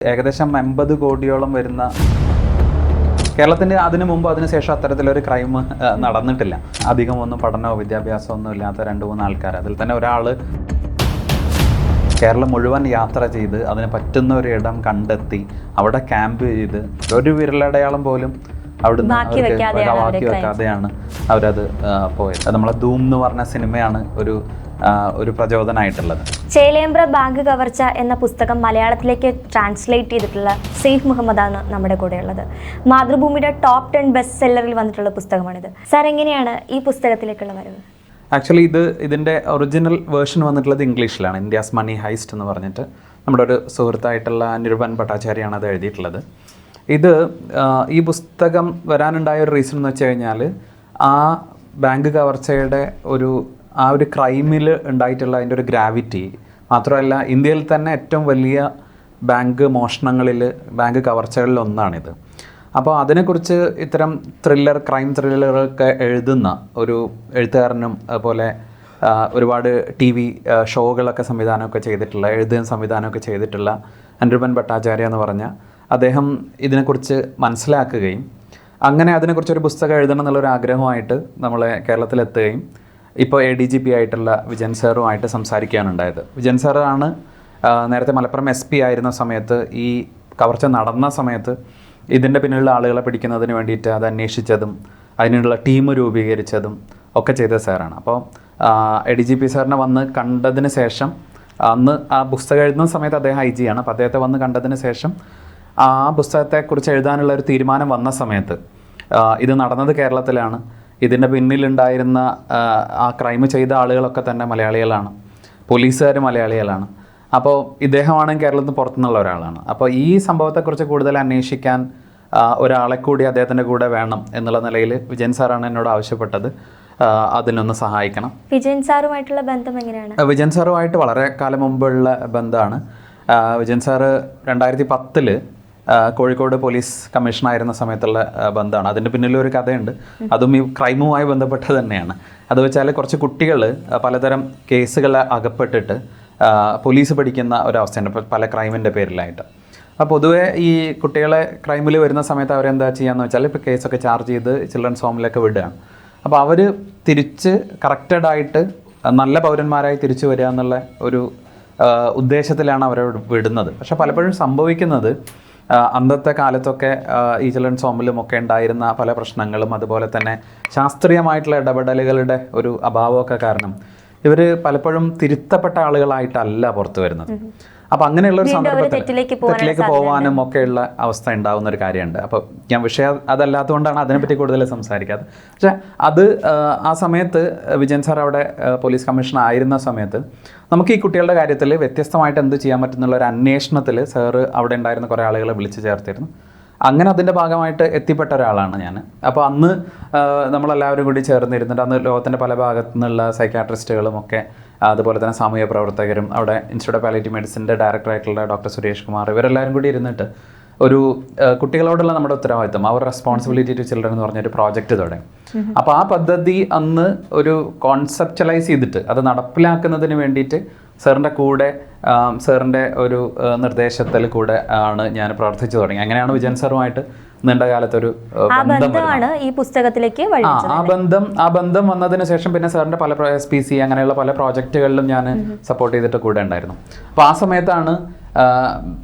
ഏകദേശം എൺപത് കോടിയോളം വരുന്ന കേരളത്തിന്റെ അതിനു മുമ്പ് അതിനുശേഷം അത്തരത്തിലൊരു ക്രൈം നടന്നിട്ടില്ല. അധികം ഒന്നും പഠനമോ വിദ്യാഭ്യാസമോ ഒന്നും ഇല്ലാത്ത രണ്ട് മൂന്ന് ആൾക്കാർ അതിൽ തന്നെ ഒരാൾ കേരളം മുഴുവൻ യാത്ര ചെയ്ത് അതിന് പറ്റുന്ന ഒരു ഇടം കണ്ടെത്തി അവിടെ ക്യാമ്പ് ചെയ്ത് ഒരു വിരലടയാളം പോലും അവിടുന്ന് ബാക്കി വെക്കാതെയാണ് അവരത് പോയത്. നമ്മളെ ധൂം എന്ന് പറഞ്ഞ സിനിമയാണ് ഒരു ഒരു പ്രചോദനമായിട്ടുള്ളത് ചേലേമ്പ്ര ബാങ്ക് കവർച്ച എന്ന പുസ്തകം മലയാളത്തിലേക്ക് ട്രാൻസ്ലേറ്റ് ചെയ്തിട്ടുള്ള സെയ്ഫ് മുഹമ്മദാണ് നമ്മുടെ കൂടെയുള്ളത്. മാതൃഭൂമിയുടെ ടോപ്പ് ടെൻ ബെസ്റ്റ് സെല്ലറിൽ വന്നിട്ടുള്ള പുസ്തകമാണിത്. സാർ എങ്ങനെയാണ് ഈ പുസ്തകത്തിലേക്കുള്ള വരവ്? ആക്ച്വലി ഇത് ഇതിന്റെ ഒറിജിനൽ വേർഷൻ വന്നിട്ടുള്ളത് ഇംഗ്ലീഷിലാണ്. ഇന്ത്യാസ് മണി ഹൈസ്റ്റ് എന്ന് പറഞ്ഞിട്ട് നമ്മുടെ ഒരു സുഹൃത്തായിട്ടുള്ള നിരുപൻ ഭട്ടാചാര്യാണ് അത് എഴുതിയിട്ടുള്ളത്. ഇത് ഈ പുസ്തകം വരാനുണ്ടായ ഒരു റീസൺ എന്ന് വെച്ച് കഴിഞ്ഞാൽ ആ ബാങ്ക് കവർച്ചയുടെ ഒരു ആ ഒരു ക്രൈമിൽ ഉണ്ടായിട്ടുള്ള അതിന്റെ ഒരു ഗ്രാവിറ്റി മാത്രമല്ല ഇന്ത്യയിൽ തന്നെ ഏറ്റവും വലിയ ബാങ്ക് മോഷണങ്ങളിൽ ബാങ്ക് കവർച്ചകളിൽ ഒന്നാണിത്. അപ്പോൾ അതിനെക്കുറിച്ച് ഇത്തരം ത്രില്ലർ ക്രൈം ത്രില്ലറുകളൊക്കെ എഴുതുന്ന ഒരു എഴുത്തുകാരനും അതുപോലെ ഒരുപാട് ടി വി ഷോകളൊക്കെ സംവിധാനമൊക്കെ ചെയ്തിട്ടുള്ള എഴുതുകയും സംവിധാനമൊക്കെ ചെയ്തിട്ടുള്ള അനിരുപൻ ഭട്ടാചാര്യ എന്ന് പറഞ്ഞ അദ്ദേഹം ഇതിനെക്കുറിച്ച് മനസ്സിലാക്കുകയും അങ്ങനെ അതിനെക്കുറിച്ച് ഒരു പുസ്തകം എഴുതണം എന്നുള്ളൊരു ആഗ്രഹമായിട്ട് നമ്മളെ കേരളത്തിലെത്തുകയും ഇപ്പോൾ എ ഡി ജി പി ആയിട്ടുള്ള വിജൻ സാറുമായിട്ട് സംസാരിക്കാനുണ്ടായത്. വിജൻ സാറാണ് നേരത്തെ മലപ്പുറം എസ് പി ആയിരുന്ന സമയത്ത് ഈ കവർച്ച നടന്ന സമയത്ത് ഇതിന്റെ പിന്നിലുള്ള ആളുകളെ പിടിക്കുന്നതിന് വേണ്ടിയിട്ട് അത് അന്വേഷിച്ചതും അതിനുള്ള ടീം രൂപീകരിച്ചതും ഒക്കെ ചെയ്ത സാറാണ്. അപ്പോൾ എ ഡി ജി പി സാറിനെ വന്ന് കണ്ടതിന് ശേഷം അന്ന് ആ പുസ്തകം എഴുതുന്ന സമയത്ത് അദ്ദേഹം ഐ ജി ആണ്. അപ്പോൾ അദ്ദേഹത്തെ വന്ന് കണ്ടതിന് ശേഷം ആ പുസ്തകത്തെക്കുറിച്ച് എഴുതാനുള്ള ഒരു തീരുമാനം വന്ന സമയത്ത് ഇത് നടന്നത് കേരളത്തിലാണ്. ഇതിന്റെ പിന്നിലുണ്ടായിരുന്ന ആ, ക്രൈം ചെയ്ത ആളുകളൊക്കെ തന്നെ മലയാളികളാണ്. പോലീസുകാർ മലയാളികളാണ്. അപ്പോൾ ഇദ്ദേഹമാണ് കേരളത്തിൽ നിന്ന് പുറത്തുനിന്നുള്ള ഒരാളാണ്. അപ്പോൾ ഈ സംഭവത്തെക്കുറിച്ച് കൂടുതൽ അന്വേഷിക്കാൻ ഒരാളെ കൂടി അദ്ദേഹത്തിന്റെ കൂടെ വേണം എന്നുള്ള നിലയിൽ വിജയൻ സാറാണ് എന്നോട് ആവശ്യപ്പെട്ടത്. അതിനൊന്ന് സഹായിക്കണം. വിജയൻ സാറുമായിട്ടുള്ള ബന്ധം എങ്ങനെയാണ്? വിജയൻ സാറുമായിട്ട് വളരെ കാലം മുമ്പുള്ള ബന്ധമാണ്. വിജയൻ സാറ് രണ്ടായിരത്തി പത്തിൽ കോഴിക്കോട് പോലീസ് കമ്മീഷണറായിരുന്ന സമയത്തുള്ള ബന്ധമാണ്. അതിന്റെ പിന്നിലൊരു കഥയുണ്ട്. അതും ഈ ക്രൈമുമായി ബന്ധപ്പെട്ട് തന്നെയാണ്. അത് വെച്ചാൽ കുറച്ച് കുട്ടികൾ പലതരം കേസുകൾ അകപ്പെട്ടിട്ട് പോലീസ് പഠിക്കുന്ന ഒരവസ്ഥയുണ്ട്. പല ക്രൈമിന്റെ പേരിലായിട്ട്. അപ്പോൾ പൊതുവേ ഈ കുട്ടികളെ ക്രൈമിൽ വരുന്ന സമയത്ത് അവരെന്താ ചെയ്യാന്ന് വെച്ചാൽ ഇപ്പോൾ കേസൊക്കെ ചാർജ് ചെയ്ത് ചിൽഡ്രൻസ് ഹോമിലൊക്കെ വിടുകയാണ്. അപ്പോൾ അവർ തിരിച്ച് കറക്റ്റഡായിട്ട് നല്ല പൗരന്മാരായി തിരിച്ചു വരിക എന്നുള്ള ഒരു ഉദ്ദേശത്തിലാണ് അവരെ വിടുന്നത്. പക്ഷെ പലപ്പോഴും സംഭവിക്കുന്നത് അന്നത്തെ കാലത്തൊക്കെ ആ, ഈ ചിൽഡ്രൻസ് ഹോമിലും ഒക്കെ ഉണ്ടായിരുന്ന പല പ്രശ്നങ്ങളും അതുപോലെ തന്നെ ശാസ്ത്രീയമായിട്ടുള്ള ഇടപെടലുകളുടെ ഒരു അഭാവമൊക്കെ കാരണം ഇവർ പലപ്പോഴും തിരുത്തപ്പെട്ട ആളുകളായിട്ടല്ല പുറത്തു വരുന്നത്. അപ്പം അങ്ങനെയുള്ള ഒരു സന്ദർഭത്തിൽ തെറ്റിലേക്ക് പോകാനും ഒക്കെയുള്ള അവസ്ഥ ഉണ്ടാകുന്ന ഒരു കാര്യമുണ്ട്. അപ്പോൾ ഞാൻ വിഷയം അതല്ലാത്തതുകൊണ്ടാണ് അതിനെപ്പറ്റി കൂടുതൽ സംസാരിക്കാത്തത്. പക്ഷേ അത് ആ, സമയത്ത് വിജയൻ സാർ അവിടെ പോലീസ് കമ്മീഷണർ ആയിരുന്ന സമയത്ത് നമുക്ക് ഈ കുട്ടികളുടെ കാര്യത്തിൽ വ്യത്യസ്തമായിട്ട് എന്ത് ചെയ്യാൻ പറ്റുന്നുള്ള ഒരു അന്വേഷണത്തിൽ സാറ് അവിടെ ഉണ്ടായിരുന്ന കുറേ ആളുകളെ വിളിച്ചു ചേർത്തിരുന്നു. അങ്ങനെ അതിന്റെ ഭാഗമായിട്ട് എത്തിപ്പെട്ട ഒരാളാണ് ഞാൻ. അപ്പോൾ അന്ന് നമ്മളെല്ലാവരും കൂടി ചേർന്നിരുന്നിട്ട് അന്ന് ലോകത്തിന്റെ പല ഭാഗത്തു നിന്നുള്ള സൈക്കാട്രിസ്റ്റുകളും ഒക്കെ അതുപോലെ തന്നെ സാമൂഹ്യ പ്രവർത്തകരും അവിടെ ഇൻസ്റ്റിറ്റ്യൂട്ട് ഓഫ് പാലിറ്റി മെഡിസിന്റെ ഡയറക്ടറായിട്ടുള്ള ഡോക്ടർ സുരേഷ് കുമാർ ഇവരെല്ലാവരും കൂടി ഇരുന്നിട്ട് ഒരു കുട്ടികളോടുള്ള നമ്മുടെ ഉത്തരവാദിത്വം അവർ റെസ്പോൺസിബിലിറ്റി ടു ചിൽഡ്രൻ എന്ന് പറഞ്ഞൊരു പ്രോജക്റ്റ് തുടങ്ങി അപ്പോൾ ആ പദ്ധതി അന്ന് ഒരു കോൺസെപ്റ്റലൈസ് ചെയ്തിട്ട് അത് നടപ്പിലാക്കുന്നതിന് വേണ്ടിയിട്ട് സാറിന്റെ കൂടെ സാറിന്റെ ഒരു നിർദ്ദേശത്തിൽ കൂടെ ആണ് ഞാൻ പ്രവർത്തിച്ചു തുടങ്ങി. അങ്ങനെയാണ് വിജയൻ സാറുമായിട്ട് നീണ്ട കാലത്തൊരു. ബന്ധമാണ് ഈ പുസ്തകത്തിലേക്ക് ആ ബന്ധം ആ ബന്ധം വന്നതിന് ശേഷം പിന്നെ സാറിന്റെ പല എസ് പി സി അങ്ങനെയുള്ള പല പ്രോജക്റ്റുകളിലും ഞാൻ സപ്പോർട്ട് ചെയ്തിട്ട് കൂടെ ഉണ്ടായിരുന്നു. അപ്പോൾ ആ സമയത്താണ്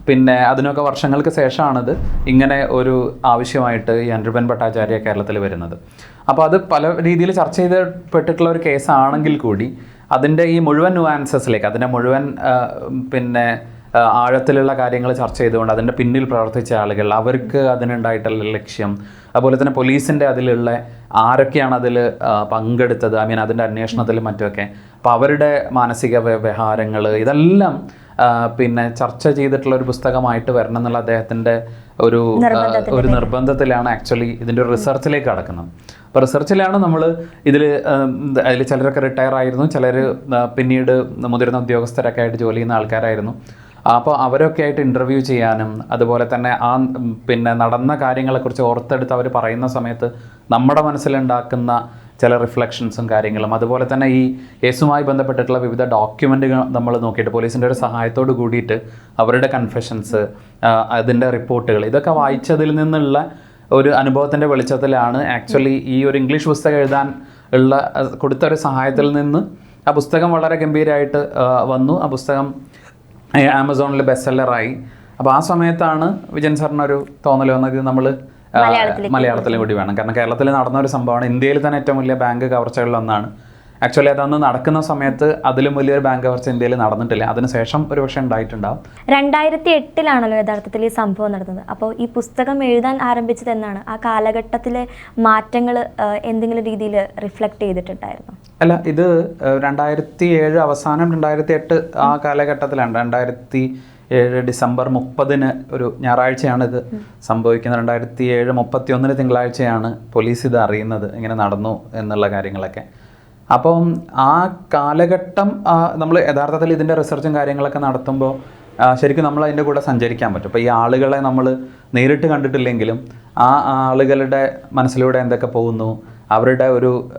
പിന്നെ അതിനൊക്കെ വർഷങ്ങൾക്ക് ശേഷമാണിത് ഇങ്ങനെ ഒരു ആവശ്യമായിട്ട് ഈ അനിരുപൻ ഭട്ടാചാര്യ കേരളത്തിൽ വരുന്നത്. അപ്പോൾ അത് പല രീതിയിൽ ചർച്ച ചെയ്തപ്പെട്ടിട്ടുള്ള ഒരു കേസാണെങ്കിൽ കൂടി അതിന്റെ ഈ മുഴുവൻ നുവാൻസസിലേക്ക് അതിന്റെ മുഴുവൻ പിന്നെ ആഴത്തിലുള്ള കാര്യങ്ങൾ ചർച്ച ചെയ്തുകൊണ്ട് അതിന്റെ പിന്നിൽ പ്രവർത്തിച്ച ആളുകൾ അവർക്ക് അതിനുണ്ടായിട്ടുള്ള ലക്ഷ്യം അതുപോലെ തന്നെ പോലീസിന്റെ അതിലുള്ള ആരൊക്കെയാണ് അതിൽ പങ്കെടുത്തത് ഐ മീൻ അതിന്റെ അന്വേഷണത്തിലും മറ്റുമൊക്കെ. അപ്പോൾ അവരുടെ മാനസിക വ്യവഹാരങ്ങൾ ഇതെല്ലാം പിന്നെ ചർച്ച ചെയ്തിട്ടുള്ള ഒരു പുസ്തകമായിട്ട് വരണം എന്നുള്ള അദ്ദേഹത്തിന്റെ ഒരു ഒരു നിർബന്ധത്തിലാണ് ആക്ച്വലി ഇതിന്റെ ഒരു റിസർച്ചിലേക്ക് കടക്കുന്നത്. അപ്പോൾ റിസർച്ചിലാണ് നമ്മൾ ഇതിൽ അതിൽ ചിലരൊക്കെ റിട്ടയർ ആയിരുന്നു ചിലർ പിന്നീട് മുതിർന്ന ഉദ്യോഗസ്ഥരൊക്കെ ആയിട്ട് ജോലി ചെയ്യുന്ന ആൾക്കാരായിരുന്നു. അപ്പോൾ അവരൊക്കെ ആയിട്ട് ഇന്റർവ്യൂ ചെയ്യാനും അതുപോലെ തന്നെ ആ പിന്നെ നടന്ന കാര്യങ്ങളെക്കുറിച്ച് ഓർത്തെടുത്ത് അവർ പറയുന്ന സമയത്ത് നമ്മുടെ മനസ്സിലുണ്ടാക്കുന്ന ചില റിഫ്ലക്ഷൻസും കാര്യങ്ങളും അതുപോലെ തന്നെ ഈ കേസുമായി ബന്ധപ്പെട്ടിട്ടുള്ള വിവിധ ഡോക്യുമെന്റുകൾ നമ്മൾ നോക്കിയിട്ട് പോലീസിന്റെ ഒരു സഹായത്തോട് കൂടിയിട്ട് അവരുടെ കൺഫെഷൻസ് അതിന്റെ റിപ്പോർട്ടുകൾ ഇതൊക്കെ വായിച്ചതിൽ നിന്നുള്ള ഒരു അനുഭവത്തിന്റെ വെളിച്ചത്തിലാണ് ആക്ച്വലി ഈ ഒരു ഇംഗ്ലീഷ് പുസ്തകം എഴുതാൻ ഉള്ള കൊടുത്ത ഒരു സഹായത്തിൽ നിന്ന് ആ പുസ്തകം വളരെ ഗംഭീരമായിട്ട് വന്നു. ആ പുസ്തകം ആമസോണിൽ ബെസ്റ്റ് സെല്ലറായി അപ്പോൾ ആ സമയത്താണ് വിജയൻ സാറിനൊരു തോന്നൽ വന്നത് നമ്മൾ മലയാളത്തിലും കൂടി വേണം. കാരണം കേരളത്തിൽ നടന്ന ഒരു സംഭവമാണ്. ഇന്ത്യയിൽ തന്നെ ഏറ്റവും വലിയ ബാങ്ക് കവർച്ചകളിൽ ഒന്നാണ് ആക്ച്വലി അതന്ന് നടക്കുന്ന സമയത്ത് അതിലും വലിയൊരു ബാങ്ക് കവർച്ച ഇന്ത്യയിൽ നടന്നിട്ടില്ല. അതിനുശേഷം ഒരു പക്ഷേ ഉണ്ടായിട്ടുണ്ടാവും. രണ്ടായിരത്തി എട്ടിലാണല്ലോ യഥാർത്ഥത്തിൽ ഈ സംഭവം നടന്നത്. അപ്പോൾ ഈ പുസ്തകം എഴുതാൻ ആരംഭിച്ചത് എന്നാണ്? ആ കാലഘട്ടത്തിലെ മാറ്റങ്ങൾ എന്തെങ്കിലും രീതിയിൽ റിഫ്ലക്ട് ചെയ്തിട്ടുണ്ടായിരുന്നു? അല്ല ഇത് രണ്ടായിരത്തി ഏഴ് അവസാനം രണ്ടായിരത്തി എട്ട് ആ കാലഘട്ടത്തിലാണ്. രണ്ടായിരത്തി ഏഴ് ഡിസംബർ മുപ്പതിന് ഒരു ഞായറാഴ്ചയാണ് ഇത് സംഭവിക്കുന്നത്. രണ്ടായിരത്തി ഏഴ് മുപ്പത്തി ഒന്നിന് തിങ്കളാഴ്ചയാണ് പോലീസ് ഇത് അറിയുന്നത് ഇങ്ങനെ നടന്നു എന്നുള്ള കാര്യങ്ങളൊക്കെ. അപ്പം ആ കാലഘട്ടം നമ്മൾ യഥാർത്ഥത്തിൽ ഇതിന്റെ റിസർച്ചും കാര്യങ്ങളൊക്കെ നടത്തുമ്പോൾ ശരിക്കും നമ്മൾ അതിന്റെ കൂടെ സഞ്ചരിക്കാൻ പറ്റും. അപ്പോൾ ഈ ആളുകളെ നമ്മൾ നേരിട്ട് കണ്ടിട്ടില്ലെങ്കിലും ആ ആളുകളുടെ മനസ്സിലൂടെ എന്തൊക്കെ പോകുന്നു അവരുടെ ഒരു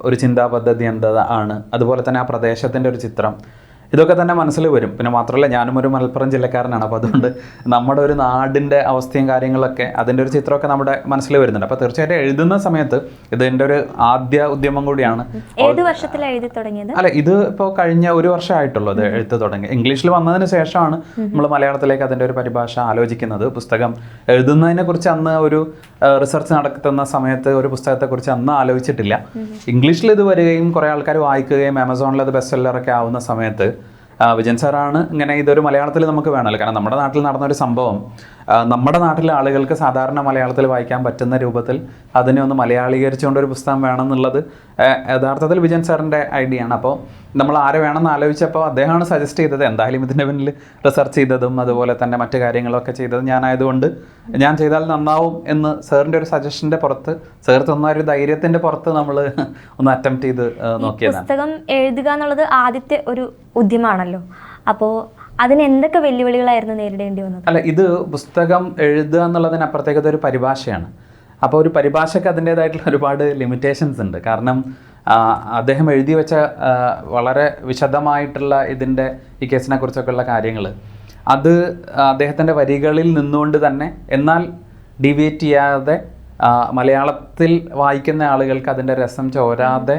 ഒരു ചിന്താ പദ്ധതി എന്താണ് അതുപോലെ തന്നെ ആ പ്രദേശത്തിന്റെ ഒരു ചിത്രം ഇതൊക്കെ തന്നെ മനസ്സിൽ വരും. പിന്നെ മാത്രമല്ല ഞാനും ഒരു മലപ്പുറം ജില്ലക്കാരനാണ്. അപ്പോൾ അതുകൊണ്ട് നമ്മുടെ ഒരു നാടിന്റെ അവസ്ഥയും കാര്യങ്ങളൊക്കെ അതിന്റെ ഒരു ചിത്രമൊക്കെ നമ്മുടെ മനസ്സിൽ വരുന്നുണ്ട്. അപ്പോൾ തീർച്ചയായിട്ടും എഴുതുന്ന സമയത്ത് ഇത് എന്റെ ഒരു ആദ്യ ഉദ്യമം കൂടിയാണ്. ഏത് വർഷത്തിൽ എഴുതി തുടങ്ങിയത്? അല്ല ഇത് ഇപ്പോൾ കഴിഞ്ഞ ഒരു വർഷമായിട്ടുള്ളൂ അത് എഴുത്ത് തുടങ്ങി. ഇംഗ്ലീഷിൽ വന്നതിന് ശേഷമാണ് നമ്മൾ മലയാളത്തിലേക്ക് അതിന്റെ ഒരു പരിഭാഷ ആലോചിക്കുന്നത്. പുസ്തകം എഴുതുന്നതിനെ കുറിച്ച് അന്ന് ഒരു റിസർച്ച് നടത്തുന്ന സമയത്ത് ഒരു പുസ്തകത്തെക്കുറിച്ച് അന്ന് ആലോചിച്ചിട്ടില്ല. ഇംഗ്ലീഷിൽ ഇത് വരികയും കുറേ ആൾക്കാർ വായിക്കുകയും ആമസോണിൽ അത് ബെസ്റ്റ് സെല്ലറൊക്കെ ആവുന്ന സമയത്ത് വിജയൻ സാറാണ് ഇങ്ങനെ ഇതൊരു മലയാളത്തിൽ നമുക്ക് വേണമല്ലോ. കാരണം നമ്മുടെ നാട്ടിൽ നടന്ന ഒരു സംഭവം നമ്മുടെ നാട്ടിലെ ആളുകൾക്ക് സാധാരണ മലയാളത്തിൽ വായിക്കാൻ പറ്റുന്ന രൂപത്തിൽ അതിനെ ഒന്ന് മലയാളീകരിച്ചുകൊണ്ടൊരു പുസ്തകം വേണം എന്നുള്ളത് യഥാർത്ഥത്തിൽ വിജയൻ സാറിന്റെ ഐഡിയ ആണ് അപ്പോൾ നമ്മൾ ആരെ വേണമെന്ന് ആലോചിച്ചപ്പോൾ അദ്ദേഹമാണ് സജസ്റ്റ് ചെയ്തത്. എന്തായാലും ഇതിന്റെ പിന്നിൽ റിസർച്ച് ചെയ്തതും അതുപോലെ തന്നെ മറ്റു കാര്യങ്ങളൊക്കെ ചെയ്തത് ഞാനായതുകൊണ്ട് ഞാൻ ചെയ്താൽ നന്നാവും എന്ന് സാറിന്റെ ഒരു സജഷന്റെ പുറത്ത് സാർ തന്ന ഒരു ധൈര്യത്തിന്റെ പുറത്ത് നമ്മൾ ഒന്ന് അറ്റംപ്റ്റ് ചെയ്ത് നോക്കിയതാണ്. പുസ്തകം എഴുതുക എന്നുള്ളത് ആദ്യത്തെ ഒരു ഉദ്യമാണല്ലോ അപ്പോൾ അതിന് എന്തൊക്കെ വെല്ലുവിളികളായിരുന്നു നേരിടേണ്ടി വന്നത്? അല്ല ഇത് പുസ്തകം എഴുതുക എന്നുള്ളതിനപ്പുറത്തേക്ക് ഒരു പരിഭാഷയാണ്. അപ്പോൾ ഒരു പരിഭാഷയ്ക്ക് അതിന്റേതായിട്ടുള്ള ഒരുപാട് ലിമിറ്റേഷൻസ് ഉണ്ട്. കാരണം അദ്ദേഹം എഴുതി വെച്ച വളരെ വിശദമായിട്ടുള്ള ഇതിന്റെ ഈ കേസിനെ കുറിച്ചൊക്കെയുള്ള കാര്യങ്ങൾ അത് അദ്ദേഹത്തിന്റെ വരികളിൽ നിന്നുകൊണ്ട് തന്നെ എന്നാൽ ഡിവേറ്റ് ചെയ്യാതെ മലയാളത്തിൽ വായിക്കുന്ന ആളുകൾക്ക് അതിന്റെ രസം ചോരാതെ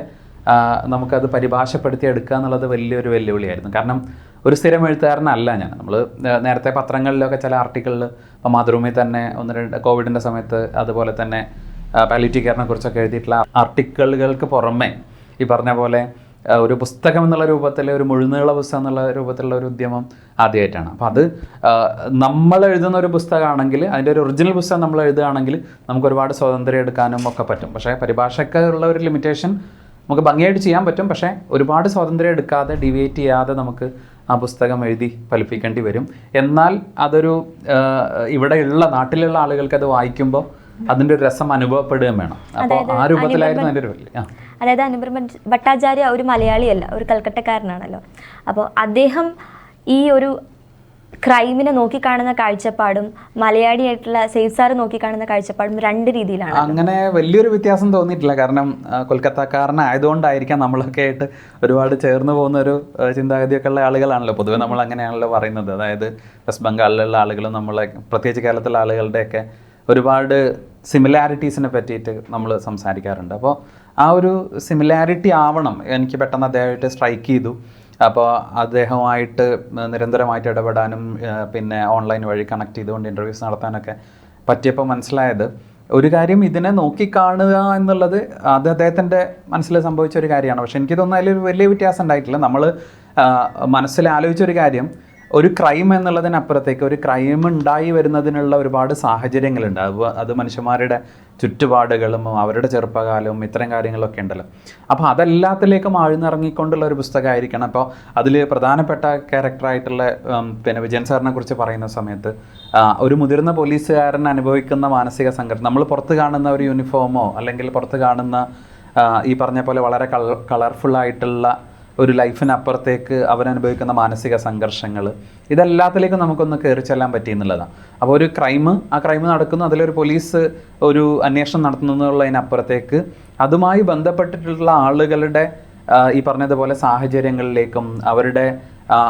നമുക്കത് പരിഭാഷപ്പെടുത്തി എടുക്കുക എന്നുള്ളത് വലിയൊരു വെല്ലുവിളിയായിരുന്നു. കാരണം ഒരു സ്ഥിരം എഴുത്തുകാരനല്ല ഞാൻ. നമ്മൾ നേരത്തെ പത്രങ്ങളിലൊക്കെ ചില ആർട്ടിക്കിളിൽ ഇപ്പോൾ മാതൃഭൂമി തന്നെ ഒന്ന് രണ്ട് കോവിഡിന്റെ സമയത്ത് അതുപോലെ തന്നെ പാലിറ്റീവ് കെയറിനെ കുറിച്ചൊക്കെ എഴുതിയിട്ടുള്ള ആർട്ടിക്കിളുകൾക്ക് പുറമെ ഈ പറഞ്ഞ പോലെ ഒരു പുസ്തകം എന്നുള്ള രൂപത്തിൽ ഒരു മുഴുനീള പുസ്തകം എന്നുള്ള രൂപത്തിലുള്ള ഒരു ഉദ്യമം ആദ്യമായിട്ടാണ്. അപ്പോൾ അത് നമ്മൾ എഴുതുന്ന ഒരു പുസ്തകമാണെങ്കിൽ അതിന്റെ ഒരു ഒറിജിനൽ പുസ്തകം നമ്മൾ എഴുതുകയാണെങ്കിൽ നമുക്ക് ഒരുപാട് സ്വാതന്ത്ര്യം എടുക്കാനും ഒക്കെ പറ്റും. പക്ഷേ പരിഭാഷയ്ക്ക് ഉള്ള ഒരു ലിമിറ്റേഷൻ നമുക്ക് ഭംഗിയായിട്ട് ചെയ്യാൻ പറ്റും. പക്ഷേ ഒരുപാട് സ്വാതന്ത്ര്യം എടുക്കാതെ ഡിവേറ്റ് ചെയ്യാതെ നമുക്ക് ആ പുസ്തകം എഴുതി ഫലിപ്പിക്കേണ്ടി വരും. എന്നാൽ അതൊരു ഇവിടെയുള്ള നാട്ടിലുള്ള ആളുകൾക്ക് അത് വായിക്കുമ്പോൾ അതിന്റെ ഒരു രസം അനുഭവപ്പെടുകയും വേണം. അപ്പോൾ ആ രൂപത്തിലായിരുന്നു അതിന്റെ ഒരു വലിയ അതായത് അനുപർ ഭട്ടാചാര്യ ഒരു മലയാളിയല്ല ഒരു കൽക്കട്ടക്കാരനാണല്ലോ. അപ്പോൾ അദ്ദേഹം ഈ ഒരു ക്രൈമിനെ നോക്കിക്കാണുന്ന കാഴ്ചപ്പാടും മലയാളിയായിട്ടുള്ള സേഫ് സാറ് നോക്കിക്കാണുന്ന കാഴ്ചപ്പാടും രണ്ട് രീതിയിലാണ്. അങ്ങനെ വലിയൊരു വ്യത്യാസം തോന്നിയിട്ടില്ല. കാരണം കൊൽക്കത്തക്കാരനായതുകൊണ്ടായിരിക്കാം നമ്മളൊക്കെ ആയിട്ട് ഒരുപാട് ചേർന്ന് പോകുന്ന ഒരു ചിന്താഗതിയൊക്കെ ഉള്ള ആളുകളാണല്ലോ. പൊതുവെ നമ്മൾ അങ്ങനെയാണല്ലോ പറയുന്നത്. അതായത് വെസ്റ്റ് ബംഗാളിലുള്ള ആളുകളും നമ്മളെ പ്രത്യേകിച്ച് കേരളത്തിലെ ആളുകളുടെയൊക്കെ ഒരുപാട് സിമിലാരിറ്റീസിനെ പറ്റിയിട്ട് നമ്മൾ സംസാരിക്കാറുണ്ട്. അപ്പോൾ ആ ഒരു സിമിലാരിറ്റി ആവണം. എനിക്ക് പെട്ടെന്ന് അദ്ദേഹമായിട്ട് സ്ട്രൈക്ക് ചെയ്തു. അപ്പോൾ അദ്ദേഹവുമായിട്ട് നിരന്തരമായിട്ട് ഇടപെടാനും പിന്നെ ഓൺലൈൻ വഴി കണക്ട് ചെയ്തുകൊണ്ട് ഇന്റർവ്യൂസ് നടത്താനൊക്കെ പറ്റിയപ്പോൾ മനസ്സിലായത്. ഒരു കാര്യം ഇതിനെ നോക്കിക്കാണുക എന്നുള്ളത് അത് അദ്ദേഹത്തിന്റെ മനസ്സിൽ സംഭവിച്ച ഒരു കാര്യമാണ്. പക്ഷെ എനിക്ക് തോന്നുന്നു അതിലൊരു വലിയ വ്യത്യാസം ഉണ്ടായിട്ടില്ല. നമ്മൾ മനസ്സിൽ ആലോചിച്ച ഒരു കാര്യം ഒരു ക്രൈം എന്നുള്ളതിനപ്പുറത്തേക്ക് ഒരു ക്രൈം ഉണ്ടായി വരുന്നതിനുള്ള ഒരുപാട് സാഹചര്യങ്ങളുണ്ട്. അത് അത് മനുഷ്യന്മാരുടെ ചുറ്റുപാടുകളും അവരുടെ ചെറുപ്പകാലവും ഇത്തരം കാര്യങ്ങളൊക്കെ ഉണ്ടല്ലോ. അപ്പോൾ അതെല്ലാത്തിലേക്കും ആഴ്ന്നിറങ്ങിക്കൊണ്ടുള്ള ഒരു പുസ്തകമായിരിക്കണം. അപ്പോൾ അതിൽ പ്രധാനപ്പെട്ട ക്യാരക്ടറായിട്ടുള്ള പിന്നെ വിജയൻ സാറിനെ കുറിച്ച് പറയുന്ന സമയത്ത് ഒരു മുതിർന്ന പോലീസുകാരൻ അനുഭവിക്കുന്ന മാനസിക സംഘർഷം നമ്മൾ പുറത്ത് കാണുന്ന ഒരു യൂണിഫോമോ അല്ലെങ്കിൽ പുറത്ത് കാണുന്ന ഈ പറഞ്ഞ പോലെ വളരെ കളർഫുൾ ആയിട്ടുള്ള ഒരു ലൈഫിനപ്പുറത്തേക്ക് അവരനുഭവിക്കുന്ന മാനസിക സംഘർഷങ്ങൾ ഇതെല്ലാത്തിലേക്കും നമുക്കൊന്ന് കയറി ചെല്ലാൻ പറ്റിയെന്നുള്ളതാണ് അപ്പോൾ ഒരു ക്രൈം ആ ക്രൈം നടക്കുന്നു അതിലൊരു പോലീസ് ഒരു അന്വേഷണം നടത്തുന്നതിനുള്ളതിനപ്പുറത്തേക്ക് അതുമായി ബന്ധപ്പെട്ടിട്ടുള്ള ആളുകളുടെ ഈ പറഞ്ഞതുപോലെ സാഹചര്യങ്ങളിലേക്കും അവരുടെ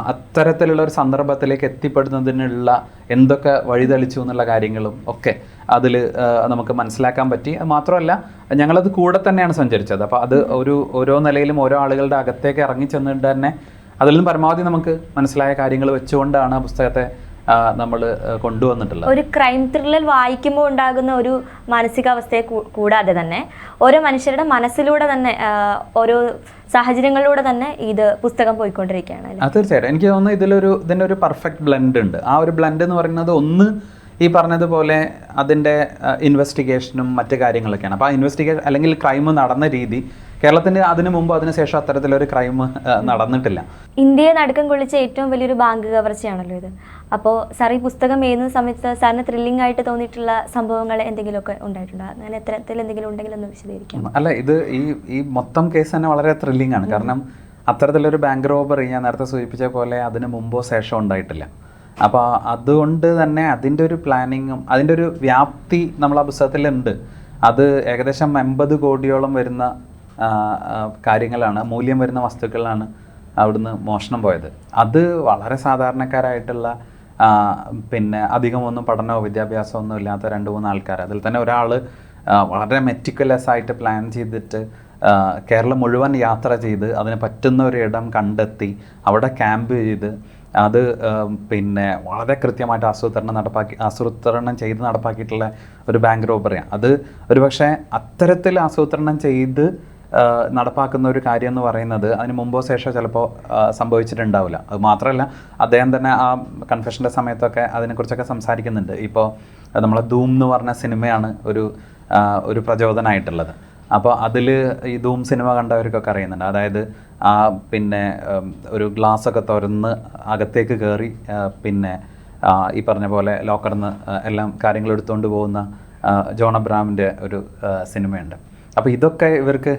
അത്തരത്തിലുള്ള ഒരു സന്ദർഭത്തിലേക്ക് എത്തിപ്പെടുന്നതിനുള്ള എന്തൊക്കെ വഴിതെളിച്ചു എന്നുള്ള കാര്യങ്ങളും ഒക്കെ അതിൽ നമുക്ക് മനസ്സിലാക്കാൻ പറ്റി. അത് മാത്രമല്ല ഞങ്ങളത് കൂടെ തന്നെയാണ് സഞ്ചരിച്ചത്. അപ്പോൾ അത് ഒരു ഓരോ നിലയിലും ഓരോ ആളുകളുടെ അകത്തേക്ക് ഇറങ്ങി ചെന്നിട്ട് തന്നെ അതിൽ നിന്ന് പരമാവധി നമുക്ക് മനസ്സിലായ കാര്യങ്ങൾ വെച്ചുകൊണ്ടാണ് ആ പുസ്തകത്തെ നമ്മൾ കൊണ്ടുവന്നിട്ടുള്ളത്. ഒരു ക്രൈം ത്രില്ലർ വായിക്കുമ്പോൾ ഉണ്ടാകുന്ന ഒരു മാനസികാവസ്ഥയെ കൂടാതെ തന്നെ ഓരോ മനുഷ്യരുടെ മനസ്സിലൂടെ തന്നെ ഓരോ സാഹചര്യങ്ങളിലൂടെ തന്നെ ഇത് പുസ്തകം പോയിക്കൊണ്ടിരിക്കുകയാണ് തീർച്ചയായിട്ടും. എനിക്ക് തോന്നുന്നു ഇതിലൊരു ഇതിന്റെ ഒരു പെർഫെക്റ്റ് ബ്ലെൻഡ് ഉണ്ട്. ആ ഒരു ബ്ലെൻഡ് എന്ന് പറയുന്നത് ഒന്ന് ഈ പറഞ്ഞതുപോലെ അതിന്റെ ഇൻവെസ്റ്റിഗേഷനും മറ്റു കാര്യങ്ങളൊക്കെയാണ്. അപ്പോൾ ആ ഇൻവെസ്റ്റിഗേഷൻ അല്ലെങ്കിൽ ക്രൈം നടന്ന രീതി കേരളത്തിന്റെ അതിനു മുമ്പ് അതിനുശേഷം അത്തരത്തിലൊരു ക്രൈം നടന്നിട്ടില്ല. ഇന്ത്യയെ നടുക്കം കൊള്ളിച്ച ഏറ്റവും വലിയൊരു ബാങ്ക് കവർച്ചയാണല്ലോ ഇത്. അപ്പോൾ സാർ ഈ പുസ്തകം എഴുതുന്ന സമയത്ത് സാറിന് ത്രില്ലിംഗ് ആയിട്ട് തോന്നിയിട്ടുള്ള സംഭവങ്ങൾ എന്തെങ്കിലുമൊക്കെ ഉണ്ടായിട്ടുണ്ടോ? അങ്ങനെ എത്തരത്തിൽ എന്തെങ്കിലും ഉണ്ടെങ്കിൽ ഒന്ന് വിശദീകരിക്കാം അല്ല ഇത് ഈ ഈ മൊത്തം കേസ് തന്നെ വളരെ ത്രില്ലിംഗ് ആണ്. കാരണം അത്തരത്തിലൊരു ബാങ്ക് റോബറി ഞാൻ നേരത്തെ സൂചിപ്പിച്ച പോലെ അതിന് മുമ്പോ ശേഷം ഉണ്ടായിട്ടില്ല. അപ്പോൾ അതുകൊണ്ട് തന്നെ അതിന്റെ ഒരു പ്ലാനിങ്ങും അതിന്റെ ഒരു വ്യാപ്തി നമ്മൾ ആ പുസ്തകത്തിലുണ്ട് അത് ഏകദേശം എൺപത് കോടിയോളം വരുന്ന കാര്യങ്ങളാണ് മൂല്യം വരുന്ന വസ്തുക്കളാണ് അവിടുന്ന് മോഷണം പോയത്. അത് വളരെ സാധാരണക്കാരായിട്ടുള്ള പിന്നെ അധികമൊന്നും പഠനമോ വിദ്യാഭ്യാസമോ ഒന്നും ഇല്ലാത്ത രണ്ട് മൂന്ന് ആൾക്കാർ. അതിൽ തന്നെ ഒരാൾ വളരെ മെറ്റിക്കുലസ് ആയിട്ട് പ്ലാൻ ചെയ്തിട്ട് കേരളം മുഴുവൻ യാത്ര ചെയ്ത് അതിന് പറ്റുന്ന ഒരു ഇടം കണ്ടെത്തി അവിടെ ക്യാമ്പ് ചെയ്ത് അത് പിന്നെ വളരെ കൃത്യമായിട്ട് ആസൂത്രണം നടപ്പാക്കി ആസൂത്രണം ചെയ്ത് നടപ്പാക്കിയിട്ടുള്ള ഒരു ബാങ്ക് റോബറിയാണ് അത് ഒരുപക്ഷെ അത്തരത്തിൽ ആസൂത്രണം ചെയ്ത് നടപ്പാക്കുന്ന ഒരു കാര്യം എന്ന് പറയുന്നത് അതിന് മുമ്പോ ശേഷോ ചിലപ്പോൾ സംഭവിച്ചിട്ടുണ്ടാവില്ല. അത് മാത്രമല്ല അദ്ദേഹം തന്നെ ആ കൺഫെഷന്റെ സമയത്തൊക്കെ അതിനെക്കുറിച്ചൊക്കെ സംസാരിക്കുന്നുണ്ട്. ഇപ്പോൾ നമ്മളെ ധൂം എന്ന് പറഞ്ഞ സിനിമയാണ് ഒരു ഒരു പ്രചോദനമായിട്ടുള്ളത് അപ്പോൾ അതിൽ ഈ ധൂം സിനിമ കണ്ടവർക്കൊക്കെ അറിയുന്നുണ്ട്. അതായത് ആ പിന്നെ ഒരു ഗ്ലാസ് ഒക്കെ തുറന്ന് അകത്തേക്ക് കയറി പിന്നെ ഈ പറഞ്ഞ പോലെ ലോക്കറിൽ നിന്ന് എല്ലാം കാര്യങ്ങൾ എടുത്തുകൊണ്ട് പോകുന്ന ജോൺ അബ്രാമിന്റെ ഒരു സിനിമയുണ്ട്. അപ്പോൾ ഇതൊക്കെ ഇവർക്ക്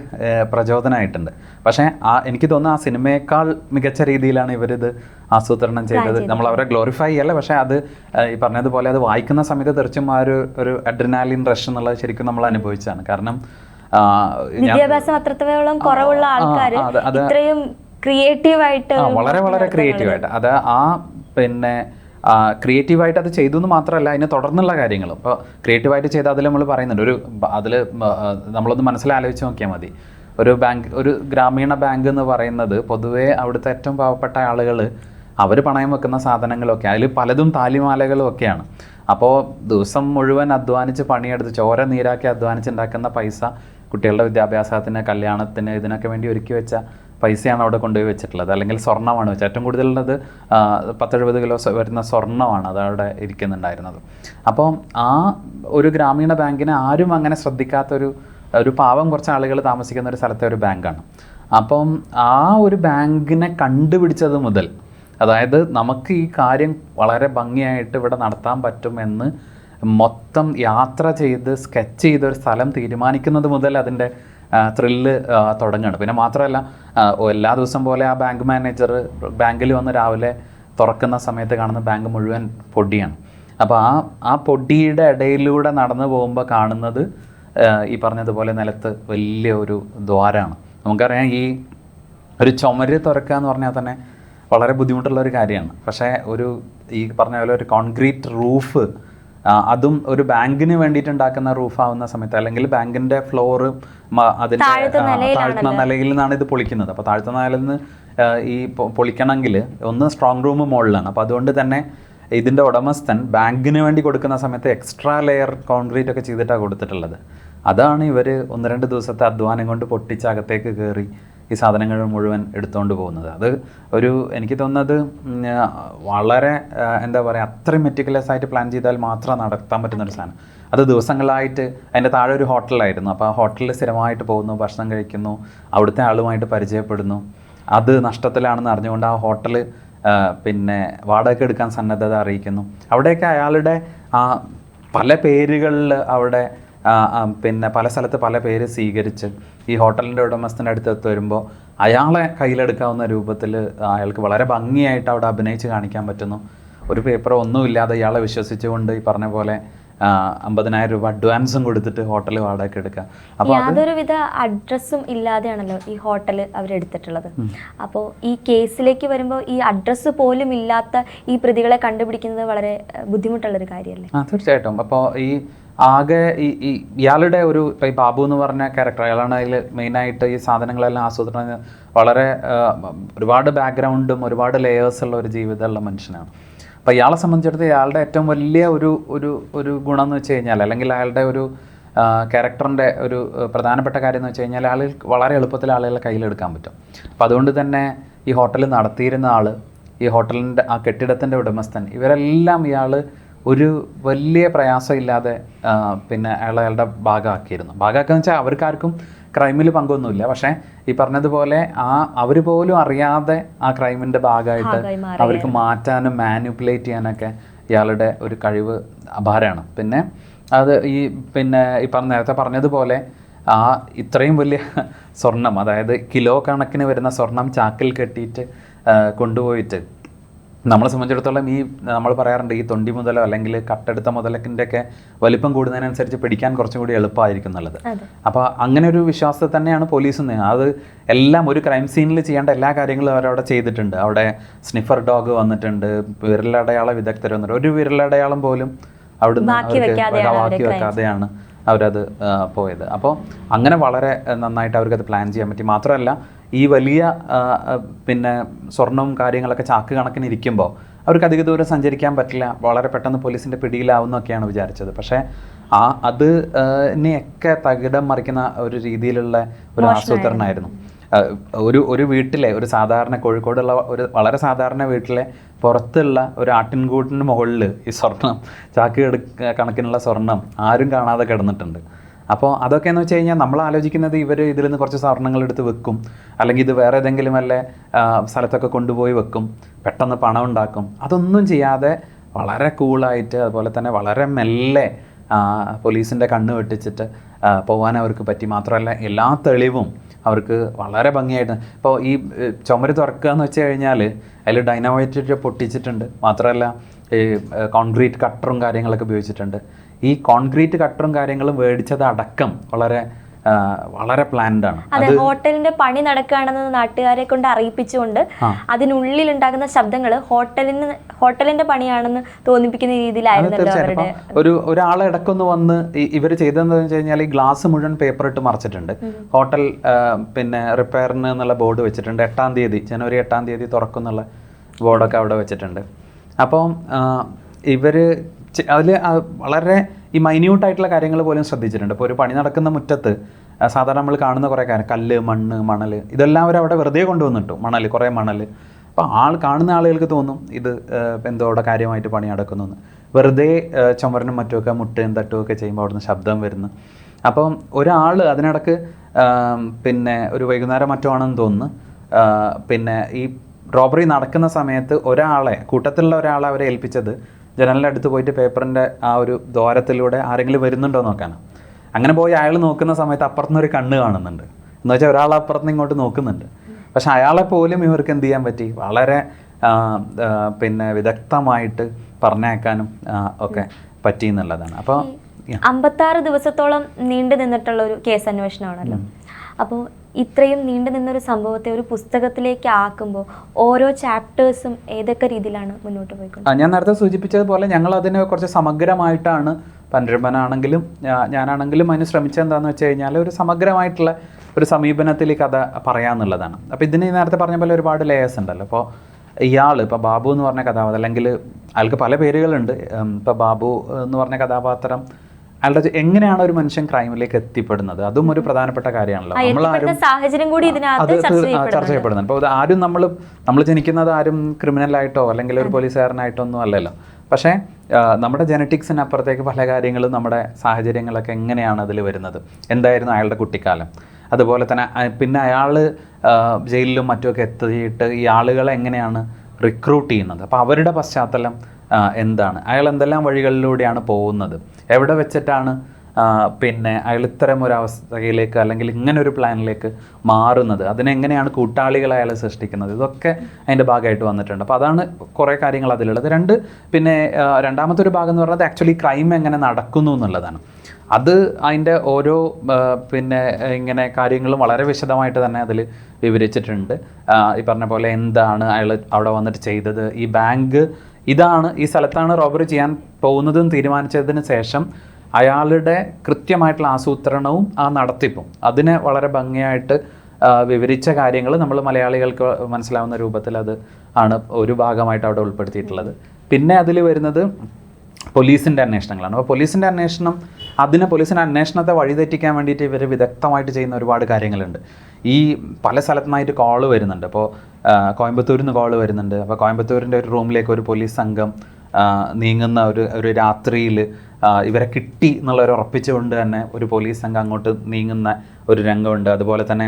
പ്രചോദനമായിട്ടുണ്ട് പക്ഷേ ആ എനിക്ക് തോന്നുന്നു ആ സിനിമയേക്കാൾ മികച്ച രീതിയിലാണ് ഇവരിത് ആസൂത്രണം ചെയ്തത്. നമ്മൾ അവരെ ഗ്ലോറിഫൈ ചെയ്യല്ല? പക്ഷേ അത് ഈ പറഞ്ഞതുപോലെ അത് വായിക്കുന്ന സമയത്ത് തീർച്ചയായും ആ ഒരു ഒരു അഡ്രിനാലിൻ റഷ് എന്നുള്ളത് ശരിക്കും നമ്മൾ അനുഭവിച്ചാണ് കാരണം വിദ്യാഭ്യാസം അത്രത്തോളം കുറവുള്ള ആൾക്കാർ ഇത്രയും ക്രിയേറ്റീവായിട്ട് വളരെ വളരെ ക്രിയേറ്റീവായിട്ട് അത് ആ പിന്നെ ക്രിയേറ്റീവായിട്ട് അത് ചെയ്തു എന്ന് മാത്രമല്ല അതിന് തുടർന്നുള്ള കാര്യങ്ങളും ഇപ്പോൾ ക്രിയേറ്റീവായിട്ട് ചെയ്താൽ അതിൽ നമ്മൾ പറയുന്നുണ്ട് ഒരു അതിൽ നമ്മളൊന്ന് മനസ്സിലാലോചിച്ച് നോക്കിയാൽ മതി. ഒരു ബാങ്ക് ഒരു ഗ്രാമീണ ബാങ്ക് എന്ന് പറയുന്നത് പൊതുവേ അവിടുത്തെ ഏറ്റവും പാവപ്പെട്ട ആളുകൾ അവർ പണയം വെക്കുന്ന സാധനങ്ങളൊക്കെ അതിൽ പലതും താലിമാലകളും ഒക്കെയാണ്. അപ്പോൾ ദിവസം മുഴുവൻ അധ്വാനിച്ച് പണിയെടുത്ത് ചോര നീരാക്കി അധ്വാനിച്ചുണ്ടാക്കുന്ന പൈസ കുട്ടികളുടെ വിദ്യാഭ്യാസത്തിന് കല്യാണത്തിന് ഇതിനൊക്കെ വേണ്ടി ഒരുക്കി വെച്ച പൈസയാണ് അവിടെ കൊണ്ടുപോയി വെച്ചിട്ടുള്ളത്. അല്ലെങ്കിൽ സ്വർണമാണ് വെച്ചത്. ഏറ്റവും കൂടുതലുള്ളത് പത്തെഴുപത് കിലോ വരുന്ന സ്വർണമാണ് അത് അവിടെ ഇരിക്കുന്നുണ്ടായിരുന്നത്. അപ്പോൾ ആ ഒരു ഗ്രാമീണ ബാങ്കിനെ ആരും അങ്ങനെ ശ്രദ്ധിക്കാത്തൊരു ഒരു പാവം കുറച്ച് ആളുകൾ താമസിക്കുന്ന ഒരു സ്ഥലത്തെ ഒരു ബാങ്കാണ്. അപ്പം ആ ഒരു ബാങ്കിനെ കണ്ടുപിടിച്ചത് മുതൽ അതായത് നമുക്ക് ഈ കാര്യം വളരെ ഭംഗിയായിട്ട് ഇവിടെ നടത്താൻ പറ്റുമെന്ന് മൊത്തം യാത്ര ചെയ്ത് സ്കെച്ച് ചെയ്ത ഒരു സ്ഥലം തീരുമാനിക്കുന്നത് മുതൽ അതിന്റെ ത്രില്ല് തുടങ്ങുകയാണ്. പിന്നെ മാത്രമല്ല എല്ലാ ദിവസം പോലെ ആ ബാങ്ക് മാനേജർ ബാങ്കിൽ വന്ന് രാവിലെ തുറക്കുന്ന സമയത്ത് കാണുന്ന ബാങ്ക് മുഴുവൻ പൊടിയാണ്. അപ്പോൾ ആ ആ പൊടിയുടെ ഇടയിലൂടെ നടന്നു പോകുമ്പോൾ കാണുന്നത് ഈ പറഞ്ഞതുപോലെ നിലത്ത് വലിയ ഒരു ദ്വാരമാണ് നമുക്കറിയാം ഈ ഒരു ചുമര് തുറക്കുക എന്ന് പറഞ്ഞാൽ തന്നെ വളരെ ബുദ്ധിമുട്ടുള്ള ഒരു കാര്യമാണ്. പക്ഷേ ഒരു ഈ പറഞ്ഞ പോലെ ഒരു കോൺക്രീറ്റ് റൂഫ് അതും ഒരു ബാങ്കിന് വേണ്ടിയിട്ട് ഉണ്ടാക്കുന്ന റൂഫ് ആവുന്ന സമയത്ത് അല്ലെങ്കിൽ ബാങ്കിന്റെ ഫ്ലോറ് അതിന്റെ താഴ്ത്തുന്ന നിലയിൽ നിന്നാണ് ഇത് പൊളിക്കുന്നത്. അപ്പോൾ താഴ്ത്ത നിലയിൽ നിന്ന് ഈ പൊളിക്കണമെങ്കിൽ ഒന്ന് സ്ട്രോങ് റൂം മുകളിലാണ്. അപ്പോൾ അതുകൊണ്ട് തന്നെ ഇതിന്റെ ഉടമസ്ഥൻ ബാങ്കിന് വേണ്ടി കൊടുക്കുന്ന സമയത്ത് എക്സ്ട്രാ ലെയർ കോൺക്രീറ്റ് ഒക്കെ ചെയ്തിട്ടാണ് കൊടുത്തിട്ടുള്ളത്. അതാണ് ഇവർ ഒന്ന് രണ്ട് ദിവസത്തെ അധ്വാനം കൊണ്ട് പൊട്ടിച്ച് അകത്തേക്ക് കയറി ഈ സാധനങ്ങൾ മുഴുവൻ എടുത്തുകൊണ്ട് പോകുന്നത്. അത് ഒരു എനിക്ക് തോന്നുന്നത് വളരെ എന്താ പറയുക അത്രയും മെറ്റിക്കുലസ് ആയിട്ട് പ്ലാൻ ചെയ്താൽ മാത്രം നടത്താൻ പറ്റുന്ന ഒരു സാധനം. അത് ദിവസങ്ങളായിട്ട് അതിന്റെ താഴെ ഒരു ഹോട്ടലായിരുന്നു അപ്പോൾ ആ ഹോട്ടലിൽ സ്ഥിരമായിട്ട് പോകുന്നു ഭക്ഷണം കഴിക്കുന്നു അവിടുത്തെ ആളുമായിട്ട് പരിചയപ്പെടുന്നു. അത് നഷ്ടത്തിലാണെന്ന് അറിഞ്ഞുകൊണ്ട് ആ ഹോട്ടൽ പിന്നെ വാടക എടുക്കാൻ സന്നദ്ധത അറിയിക്കുന്നു. അവിടെയൊക്കെ അയാളുടെ ആ പല പേരുകളിൽ അവിടെ പിന്നെ പല സ്ഥലത്ത് പല പേര് സ്വീകരിച്ച് ഈ ഹോട്ടലിന്റെ ഉടമസ്ഥന്റെ അടുത്തെത്ത് വരുമ്പോൾ അയാളെ കയ്യിലെടുക്കാവുന്ന രൂപത്തിൽ അയാൾക്ക് വളരെ ഭംഗിയായിട്ട് അവിടെ അഭിനയിച്ച് കാണിക്കാൻ പറ്റുന്നു. ഒരു പേപ്പറോ ഒന്നുമില്ലാതെ ഇയാളെ വിശ്വസിച്ചുകൊണ്ട് ഈ പറഞ്ഞ പോലെ അമ്പതിനായിരം രൂപ അഡ്വാൻസും കൊടുത്തിട്ട് ഹോട്ടൽ വാടക എടുക്കാം അപ്പോൾ യാതൊരുവിധ അഡ്രസ്സും ഇല്ലാതെയാണല്ലോ ഈ ഹോട്ടൽ അവരെടുത്തിട്ടുള്ളത്. അപ്പോൾ ഈ കേസിലേക്ക് വരുമ്പോൾ ഈ അഡ്രസ്സ് പോലും ഇല്ലാത്ത ഈ പ്രതികളെ കണ്ടുപിടിക്കുന്നത് വളരെ ബുദ്ധിമുട്ടുള്ള ബുദ്ധിമുട്ടുള്ളൊരു കാര്യമല്ലേ? ആ തീർച്ചയായിട്ടും. അപ്പോൾ ഈ ആകെ ഈ ഈ ഇയാളുടെ ഒരു ഈ ബാബു എന്ന് പറഞ്ഞ ക്യാരക്ടർ അയാളാണ് അതിൽ മെയിനായിട്ട് ഈ സാധനങ്ങളെല്ലാം ആസൂത്രണം വളരെ ഒരുപാട് ബാക്ക്ഗ്രൗണ്ടും ഒരുപാട് ലെയേഴ്സ് ഉള്ള ഒരു ജീവിതമുള്ള മനുഷ്യനാണ്. അപ്പോൾ ഇയാളെ സംബന്ധിച്ചിടത്ത് ഇയാളുടെ ഏറ്റവും വലിയ ഒരു ഒരു ഒരു ഗുണം എന്ന് വെച്ച് കഴിഞ്ഞാൽ അല്ലെങ്കിൽ അയാളുടെ ഒരു ക്യാരക്ടറിന്റെ ഒരു പ്രധാനപ്പെട്ട കാര്യം എന്ന് വെച്ച് കഴിഞ്ഞാൽ ആളിൽ വളരെ എളുപ്പത്തിൽ ആളുകളെ കയ്യിലെടുക്കാൻ പറ്റും. അപ്പോൾ അതുകൊണ്ട് തന്നെ ഈ ഹോട്ടൽ നടത്തിയിരുന്ന ആൾ ഈ ഹോട്ടലിന്റെ ആ കെട്ടിടത്തിന്റെ ഉടമസ്ഥൻ ഇവരെല്ലാം ഇയാൾ ഒരു വലിയ പ്രയാസമില്ലാതെ ഇല്ലാതെ പിന്നെ അയാൾ അയാളുടെ ഭാഗമാക്കിയിരുന്നു. ഭാഗമാക്കുക വെച്ചാൽ അവർക്കാർക്കും ക്രൈമിൽ പങ്കൊന്നുമില്ല. പക്ഷേ ഈ പറഞ്ഞതുപോലെ ആ അവർ പോലും അറിയാതെ ആ ക്രൈമിന്റെ ഭാഗമായിട്ട്. അവർക്ക് മാറ്റാനും മാനിപ്പുലേറ്റ് ചെയ്യാനൊക്കെ ഇയാളുടെ ഒരു കഴിവ് അപാരമാണ്. പിന്നെ അത് ഈ പിന്നെ ഈ പറഞ്ഞ നേരത്തെ പറഞ്ഞതുപോലെ ആ ഇത്രയും വലിയ സ്വർണം അതായത് കിലോ കണക്കിന് വരുന്ന സ്വർണം ചാക്കിൽ കെട്ടിയിട്ട് കൊണ്ടുപോയിട്ട് നമ്മളെ സംബന്ധിച്ചിടത്തോളം ഈ നമ്മൾ പറയാറുണ്ട് ഈ തൊണ്ടി മുതലോ അല്ലെങ്കിൽ കട്ടെടുത്ത മുതലക്കിന്റെ ഒക്കെ വലിപ്പം കൂടുന്നതിനനുസരിച്ച് പിടിക്കാൻ കുറച്ചും കൂടി എളുപ്പമായിരിക്കും എന്നുള്ളത്. അപ്പോൾ അങ്ങനെ ഒരു വിശ്വാസത്തിൽ തന്നെയാണ് പോലീസ് അത് എല്ലാം ഒരു ക്രൈം സീനിൽ ചെയ്യേണ്ട എല്ലാ കാര്യങ്ങളും അവരവിടെ ചെയ്തിട്ടുണ്ട്. അവിടെ സ്നിഫർ ഡോഗ് വന്നിട്ടുണ്ട് വിരലടയാള വിദഗ്ധർ വന്നിട്ടുണ്ട്. ഒരു വിരലടയാളം പോലും അവിടുന്ന് ബാക്കി വെക്കാതെയാണ് അവരത് പോയത്. അപ്പോൾ അങ്ങനെ വളരെ നന്നായിട്ട് അവർക്കത് പ്ലാൻ ചെയ്യാൻ പറ്റി. മാത്രമല്ല ഈ വലിയ പിന്നെ സ്വർണവും കാര്യങ്ങളൊക്കെ ചാക്ക് കണക്കിന് ഇരിക്കുമ്പോൾ അവർക്ക് അധിക ദൂരം സഞ്ചരിക്കാൻ പറ്റില്ല. വളരെ പെട്ടെന്ന് പോലീസിന്റെ പിടിയിലാവുന്നൊക്കെയാണ് വിചാരിച്ചത്. പക്ഷേ ആ അത് എന്നെയൊക്കെ തകിടം മറിക്കുന്ന ഒരു രീതിയിലുള്ള ഒരു ആസൂത്രണമായിരുന്നു. ഒരു ഒരു വീട്ടിലെ ഒരു സാധാരണ കോഴിക്കോടുള്ള ഒരു വളരെ സാധാരണ വീട്ടിലെ പുറത്തുള്ള ഒരു ആട്ടിൻകൂട്ടിന് മുകളിൽ ഈ സ്വർണം ചാക്ക് കണക്കിനുള്ള സ്വർണം ആരും കാണാതെ കിടന്നിട്ടുണ്ട്. അപ്പോൾ അതൊക്കെ എന്ന് വെച്ച് കഴിഞ്ഞാൽ നമ്മൾ ആലോചിക്കുന്നത് ഇവർ ഇതിൽ നിന്ന് കുറച്ച് സ്വർണങ്ങൾ എടുത്ത് വെക്കും. അല്ലെങ്കിൽ ഇത് വേറെ ഏതെങ്കിലും വല്ല സ്ഥലത്തൊക്കെ കൊണ്ടുപോയി വെക്കും. പെട്ടെന്ന് പണം ഉണ്ടാക്കും. അതൊന്നും ചെയ്യാതെ വളരെ കൂളായിട്ട് അതുപോലെ തന്നെ വളരെ മെല്ലെ പോലീസിന്റെ കണ്ണ് വെട്ടിച്ചിട്ട് പോകാൻ അവർക്ക് പറ്റി. മാത്രമല്ല എല്ലാ തെളിവും അവർക്ക് വളരെ ഭംഗിയായിട്ട്. ഇപ്പോൾ ഈ ചുമര് തുറക്കുക എന്ന് വെച്ച് കഴിഞ്ഞാൽ അതിൽ ഡൈനാമൈറ്റ് പൊട്ടിച്ചിട്ടുണ്ട്. മാത്രമല്ല ഈ കോൺക്രീറ്റ് കട്ടറും കാര്യങ്ങളൊക്കെ ഉപയോഗിച്ചിട്ടുണ്ട്. ഈ കോൺക്രീറ്റ് കട്ടറും കാര്യങ്ങളും മേടിച്ചത് അടക്കം വളരെ വളരെ പ്ലാൻഡ് ആണ്. അതെ ഹോട്ടലിന്റെ പണി നടക്കുകയാണെന്ന് നാട്ടുകാരെ കൊണ്ട് അറിയിപ്പിച്ചുകൊണ്ട് അതിനുള്ളിൽ ഉണ്ടാകുന്ന ശബ്ദങ്ങൾ ഹോട്ടലിന് ഹോട്ടലിന്റെ പണിയാണെന്ന് തോന്നിപ്പിക്കുന്ന രീതിയിലായിരുന്നു ഒരു ഒരാളെ ഇടക്കൊന്ന് വന്ന് ഇവർ ചെയ്തതെന്ന് വെച്ച് കഴിഞ്ഞാൽ ഈ ഗ്ലാസ് മുഴുവൻ പേപ്പർ ഇട്ട് മറിച്ചിട്ടുണ്ട്. ഹോട്ടൽ പിന്നെ റിപ്പയറിന് എന്നുള്ള ബോർഡ് വെച്ചിട്ടുണ്ട്. എട്ടാം തീയതി ജനുവരി എട്ടാം തീയതി തുറക്കുന്നുള്ള ബോർഡൊക്കെ അവിടെ വെച്ചിട്ടുണ്ട്. അപ്പം ഇവർ അതിൽ വളരെ ഈ മൈന്യൂട്ടായിട്ടുള്ള കാര്യങ്ങൾ പോലും ശ്രദ്ധിച്ചിട്ടുണ്ട്. ഇപ്പോൾ ഒരു പണി നടക്കുന്ന മുറ്റത്ത് സാധാരണ നമ്മൾ കാണുന്ന കുറേ കാര്യം കല്ല് മണ്ണ് മണൽ ഇതെല്ലാം അവർ അവിടെ വെറുതെ കൊണ്ടുവന്നിട്ടു മണൽ കുറേ മണൽ അപ്പോൾ ആൾ കാണുന്ന ആളുകൾക്ക് തോന്നും ഇത് എന്തോ അവിടെ കാര്യമായിട്ട് പണി നടക്കുന്നു വെറുതെ ചുമരിനും മറ്റുമൊക്കെ മുട്ടയും തട്ടുമൊക്കെ ചെയ്യുമ്പോൾ അവിടുന്ന് ശബ്ദം വരുന്നു. അപ്പം ഒരാൾ അതിനിടക്ക് പിന്നെ ഒരു വൈകുന്നേരം മറ്റോ ആണെന്ന് തോന്നുന്നു പിന്നെ ഈ റോബറി നടക്കുന്ന സമയത്ത് ഒരാളെ കൂട്ടത്തിലുള്ള ഒരാളെ അവരെ ഏൽപ്പിച്ചത് ജനലിന്റെ അടുത്ത് പോയിട്ട് പേപ്പറിന്റെ ആ ഒരു ദ്വാരത്തിലൂടെ ആരെങ്കിലും വരുന്നുണ്ടോ നോക്കാനാണ് അങ്ങനെ പോയി അയാൾ നോക്കുന്ന സമയത്ത് അപ്പുറത്തുനിന്ന് ഒരു കണ്ണ് കാണുന്നുണ്ട്. എന്ന് വെച്ചാൽ ഒരാൾ അപ്പുറത്തുനിന്ന് ഇങ്ങോട്ട് നോക്കുന്നുണ്ട്. പക്ഷെ അയാളെ പോലും ഇവർക്ക് എന്ത് ചെയ്യാൻ പറ്റി? വളരെ പിന്നെ വിദഗ്ധമായിട്ട് പറഞ്ഞേക്കാനും ഒക്കെ പറ്റി എന്നുള്ളതാണ്. അപ്പോൾ അമ്പത്താറ് ദിവസത്തോളം നീണ്ടു നിന്നിട്ടുള്ള ഒരു കേസ് അന്വേഷണമാണല്ലോ. അപ്പോൾ ഇത്രയും നീണ്ടു നിന്നൊരു സംഭവത്തെ ഒരു പുസ്തകത്തിലേക്ക് ആക്കുമ്പോൾ ഓരോ ചാപ്റ്റേഴ്സും ഏതൊക്കെ രീതിയിലാണ് മുന്നോട്ട് പോയിക്കൊണ്ട് ഞാൻ നേരത്തെ സൂചിപ്പിച്ചതുപോലെ ഞങ്ങൾ അതിനെ കുറച്ച് സമഗ്രമായിട്ടാണ് പനരമ്പനാണെങ്കിലും ഞാനാണെങ്കിലും അതിന് ശ്രമിച്ചത് എന്താണെന്ന് വെച്ച് കഴിഞ്ഞാൽ ഒരു സമഗ്രമായിട്ടുള്ള ഒരു സമീപനത്തിൽ ഈ കഥ പറയാന്നുള്ളതാണ്. അപ്പോൾ ഇതിന് നേരത്തെ പറഞ്ഞ പോലെ ഒരുപാട് ലേയേഴ്സ് ഉണ്ടല്ലോ. അപ്പോൾ ഇയാൾ ഇപ്പോൾ ബാബു എന്ന് പറഞ്ഞ കഥാപാത്രം അല്ലെങ്കിൽ അയാൾക്ക് പല പേരുകളുണ്ട്. ഇപ്പോൾ ബാബു എന്ന് പറഞ്ഞ കഥാപാത്രം അയാളുടെ എങ്ങനെയാണ് ഒരു മനുഷ്യൻ ക്രൈമിലേക്ക് എത്തിപ്പെടുന്നത്? അതും ഒരു പ്രധാനപ്പെട്ട കാര്യമാണല്ലോ. നമ്മൾ നമ്മളാരും സാഹചര്യം കൂടി അത് ചർച്ച ചെയ്യപ്പെടുന്നത് അപ്പോൾ ആരും നമ്മൾ നമ്മൾ ജനിക്കുന്നത് ആരും ക്രിമിനലായിട്ടോ അല്ലെങ്കിൽ ഒരു പോലീസുകാരനായിട്ടോ ഒന്നും അല്ലല്ലോ. പക്ഷേ നമ്മുടെ ജനറ്റിക്സിന് അപ്പുറത്തേക്ക് പല കാര്യങ്ങളും നമ്മുടെ സാഹചര്യങ്ങളൊക്കെ എങ്ങനെയാണ് അതിൽ വരുന്നത്? എന്തായിരുന്നു അയാളുടെ കുട്ടിക്കാലം? അതുപോലെ തന്നെ പിന്നെ അയാൾ ജയിലിലും മറ്റുമൊക്കെ എത്തിയിട്ട് ഈ ആളുകളെ എങ്ങനെയാണ് റിക്രൂട്ട് ചെയ്യുന്നത്? അപ്പോൾ അവരുടെ പശ്ചാത്തലം എന്താണ്? അയാൾ എന്തെല്ലാം വഴികളിലൂടെയാണ് പോകുന്നത്? എവിടെ വെച്ചിട്ടാണ് പിന്നെ അയാൾ ഇത്തരം ഒരു അവസ്ഥയിലേക്ക് അല്ലെങ്കിൽ ഇങ്ങനെ ഒരു പ്ലാനിലേക്ക് മാറുന്നത്? അതിനെങ്ങനെയാണ് കൂട്ടാളികൾ അയാൾ സൃഷ്ടിക്കുന്നത്? ഇതൊക്കെ അതിന്റെ ഭാഗമായിട്ട് വന്നിട്ടുണ്ട്. അപ്പോൾ അതാണ് കുറേ കാര്യങ്ങൾ അതിലുള്ളത്. രണ്ട് പിന്നെ രണ്ടാമത്തെ ഒരു ഭാഗം എന്ന് പറയുന്നത് ആക്ച്വലി ക്രൈം എങ്ങനെ നടക്കുന്നു എന്നുള്ളതാണ്. അത് അതിന്റെ ഓരോ പിന്നെ ഇങ്ങനെ കാര്യങ്ങളും വളരെ വിശദമായിട്ട് തന്നെ അതിൽ വിവരിച്ചിട്ടുണ്ട്. ഈ പറഞ്ഞ പോലെ എന്താണ് അയാൾ അവിടെ വന്നിട്ട് ചെയ്തത്? ഈ ബാങ്ക് ഇതാണ് ഈ സ്ഥലത്താണ് റോബറി ചെയ്യാൻ പോകുന്നതെന്ന് തീരുമാനിച്ചതിന് ശേഷം അയാളുടെ കൃത്യമായിട്ടുള്ള ആസൂത്രണവും ആ നടത്തിപ്പും. അതിനെ വളരെ ഭംഗിയായിട്ട് വിവരിച്ച കാര്യങ്ങൾ നമ്മൾ മലയാളികൾക്ക് മനസ്സിലാവുന്ന രൂപത്തിൽ അത് ആണ് ഒരു ഭാഗമായിട്ട് അവിടെ ഉൾപ്പെടുത്തിയിട്ടുള്ളത്. പിന്നെ അതിൽ വരുന്നത് പോലീസിന്റെ അന്വേഷണങ്ങളാണ്. അപ്പോൾ പോലീസിന്റെ അന്വേഷണം അതിനെ പോലീസിന്റെ അന്വേഷണത്തെ വഴിതെറ്റിക്കാൻ വേണ്ടിയിട്ട് ഇവർ വിദഗ്ധമായിട്ട് ചെയ്യുന്ന ഒരുപാട് കാര്യങ്ങളുണ്ട്. ഈ പല സ്ഥലത്തുനിന്നായിട്ട് കോൾ വരുന്നുണ്ട്. അപ്പോൾ കോയമ്പത്തൂരിൽ നിന്ന് കോൾ വരുന്നുണ്ട്. അപ്പോൾ കോയമ്പത്തൂരിന്റെ ഒരു റൂമിലേക്ക് ഒരു പോലീസ് സംഘം നീങ്ങുന്ന ഒരു ഒരു രാത്രിയിൽ ഇവരെ കിട്ടി എന്നുള്ളൊരു ഉറപ്പിച്ചുകൊണ്ട് തന്നെ ഒരു പോലീസ് സംഘം അങ്ങോട്ട് നീങ്ങുന്ന ഒരു രംഗമുണ്ട്. അതുപോലെ തന്നെ